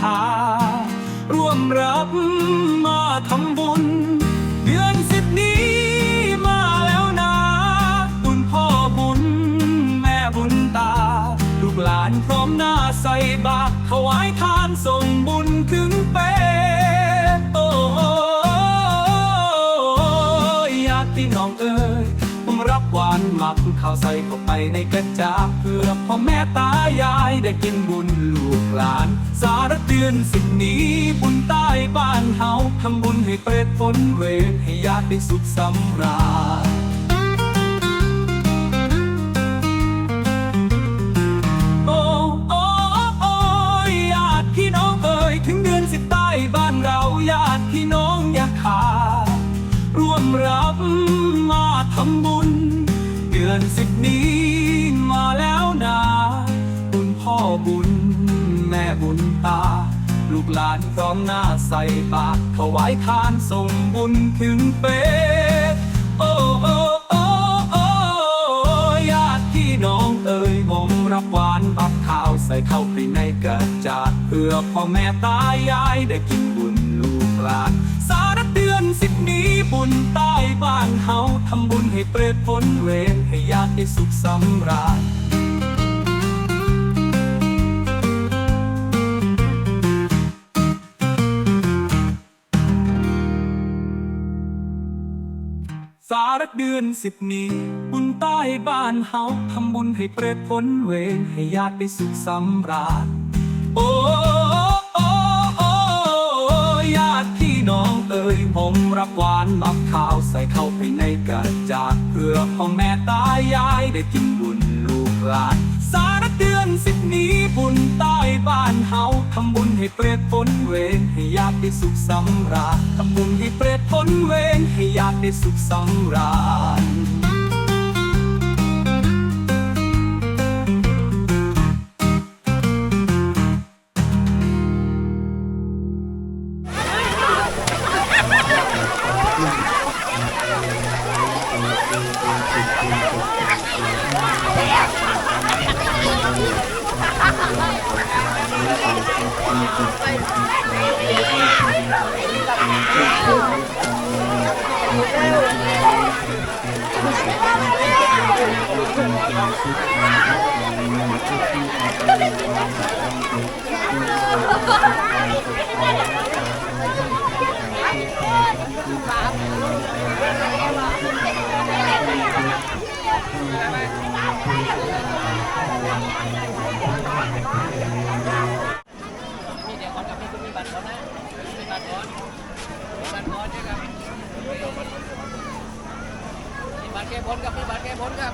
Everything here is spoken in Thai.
คาร่วมรับมาทำบุญ เดือนสิบนี้มาแล้วนะบุญพ่อบุญ แม่บุญตา ลูกหลานพร้อมหน้าใส่บาตรถวายทานส่งบุญถึงาวใส่เข้าไปในกระจาเพื่อพ่อแม่ตายายได้กินบุญลูกหลาน สารเตือนสิ่งนี้บุญใต้บ้านเฮาทำบุญให้เปรตฝนเวรให้ญาติได้สุขสำราญือนสิบนี้มาแล้วนะบุญพ่อบุญ แม่บุญตา ลูกหลานพร้อมหน้าใส่บาตรถวายทานส่งบุญถึงเป็ดโอ้โอ้โอ้โอ้ญาติพี่น้องเอ่ยผมรับหวานบักข้าวใส่เข้าไปในกระจาดเพื่อพ่อแม่ตายายได้กินบุญลูกหลานสารเดือนสิบนี้บุญใต้บ้านเฮาทำบุญให้เปรตพ้นเวราติได้สุขสำราญสารเดือนสิบนี้ บุญใต้บ้านเฮาทำบุญให้เปรตพ้นเวรให้ญาติได้สุขสำราญโอ้ พี่น้องเอ่ยผมรับหวานมักข้าวใส่เข้าไปในกระจาดเพื่อพ่อแม่ตายายได้กินบุญลูกหลานสารเดือนสิบนี้บุญใต้บ้านเฮาทำบุญให้เปรตพ้นเวรให้ญาติได้สุขสำราญทำบุญให้เปรตพ้นเวรให้ญาติได้สุขสำราญ มีเดี๋ยวคนกับมีคุณมีบัตรก่อนนะมีบัตรก่อนมีบัตรก่อนใช่ครับมีบัตรแก้บนครับมีบัตรแก้บนครับ